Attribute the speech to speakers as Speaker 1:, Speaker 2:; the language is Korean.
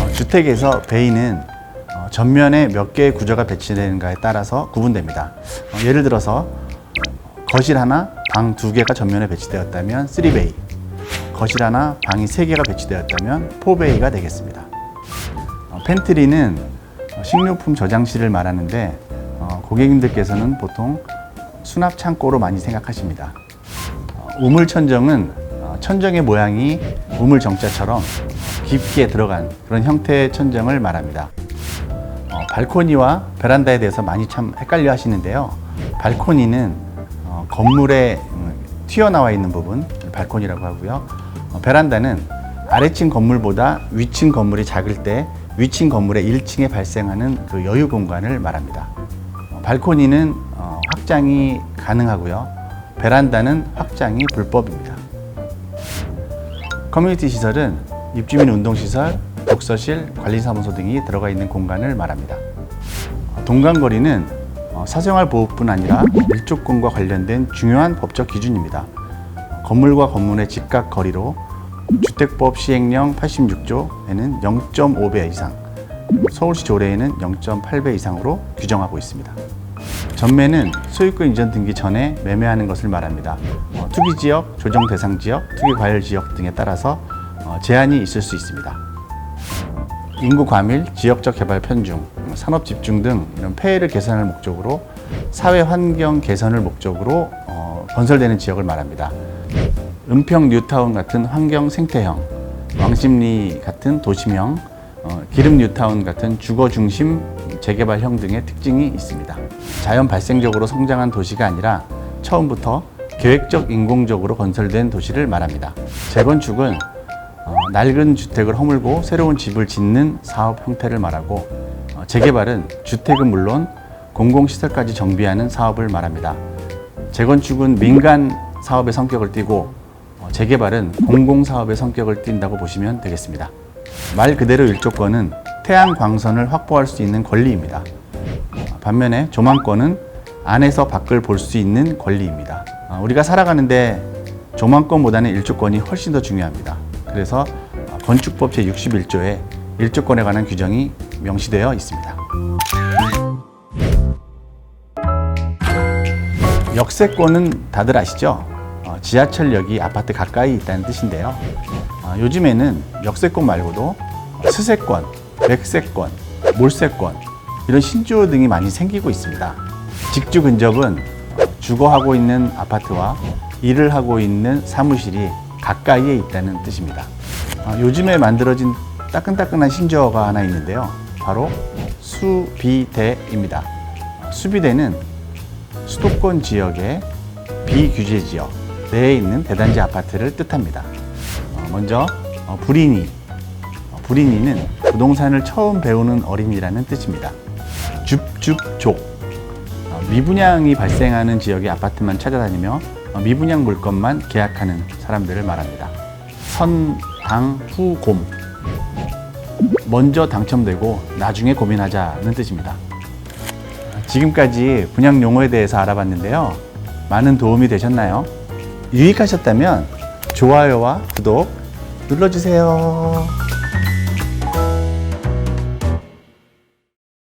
Speaker 1: 어, 주택에서 베이는 어, 전면에 몇 개의 구조가 배치되는가에 따라서 구분됩니다. 어, 예를 들어서 거실 하나, 방 두 개가 전면에 배치되었다면 3베이, 거실 하나, 방이 세 개가 배치되었다면 4베이가 되겠습니다. 어, 팬트리는 어, 식료품 저장실을 말하는데 어, 고객님들께서는 보통 수납 창고로 많이 생각하십니다. 어, 우물 천정은 어, 천정의 모양이 우물 정자처럼 깊게 들어간 그런 형태의 천정을 말합니다. 어, 발코니와 베란다에 대해서 많이 참 헷갈려 하시는데요. 발코니는 어, 건물에 음, 튀어나와 있는 부분, 발코니라고 하고요. 어, 베란다는 아래층 건물보다 위층 건물이 작을 때 위층 건물의 1층에 발생하는 그 여유 공간을 말합니다. 어, 발코니는 어, 확장이 가능하고요. 베란다는 확장이 불법입니다. 커뮤니티 시설은 입주민 운동시설, 독서실, 관리사무소 등이 들어가 있는 공간을 말합니다. 동간거리는 어, 사생활 보호뿐 아니라 밀조건과 관련된 중요한 법적 기준입니다. 건물과 건물의 직각 거리로 주택법 시행령 86조에는 0.5배 이상, 서울시 조례에는 0.8배 이상으로 규정하고 있습니다. 전매는 소유권 이전 등기 전에 매매하는 것을 말합니다. 어, 투기 지역, 조정 대상 지역, 투기 과열 지역 등에 따라서 어, 제한이 있을 수 있습니다. 인구 과밀, 지역적 개발 편중, 산업 집중 등 이런 폐해를 개선할 목적으로 사회 환경 개선을 목적으로 어, 건설되는 지역을 말합니다. 은평 뉴타운 같은 환경 생태형, 왕십리 같은 도심형, 어, 기름 뉴타운 같은 주거 중심 재개발형 등의 특징이 있습니다. 자연 발생적으로 성장한 도시가 아니라 처음부터 계획적 인공적으로 건설된 도시를 말합니다. 재건축은 어, 낡은 주택을 허물고 새로운 집을 짓는 사업 형태를 말하고 어, 재개발은 주택은 물론 공공시설까지 정비하는 사업을 말합니다. 재건축은 민간 사업의 성격을 띠고 어, 재개발은 공공사업의 성격을 띈다고 보시면 되겠습니다. 말 그대로 일조권은 태양 광선을 확보할 수 있는 권리입니다. 어, 반면에 조망권은 안에서 밖을 볼 수 있는 권리입니다. 어, 우리가 살아가는데 조망권보다는 일조권이 훨씬 더 중요합니다. 그래서 어, 건축법 제61조에 일조권에 관한 규정이 명시되어 있습니다. 역세권은 다들 아시죠? 어, 지하철역이 아파트 가까이 있다는 뜻인데요. 어, 요즘에는 역세권 말고도 스세권, 백세권, 몰세권 이런 신주호 등이 많이 생기고 있습니다. 직주 근접은 어, 주거하고 있는 아파트와 일을 하고 있는 사무실이 가까이에 있다는 뜻입니다. 어, 요즘에 만들어진 따끈따끈한 신조어가 하나 있는데요. 바로 수비대입니다. 어, 수비대는 수도권 지역의 비규제 지역 내에 있는 대단지 아파트를 뜻합니다. 어, 먼저 어, 불인이 어, 불인이는 부동산을 처음 배우는 어린이라는 뜻입니다. 줍줍족 어, 미분양이 발생하는 지역의 아파트만 찾아다니며 어, 미분양 물건만 계약하는 사람들을 말합니다. 선당후곰 먼저 당첨되고 나중에 고민하자는 뜻입니다. 지금까지 분양 용어에 대해서 알아봤는데요. 많은 도움이 되셨나요? 유익하셨다면 좋아요와 구독 눌러주세요.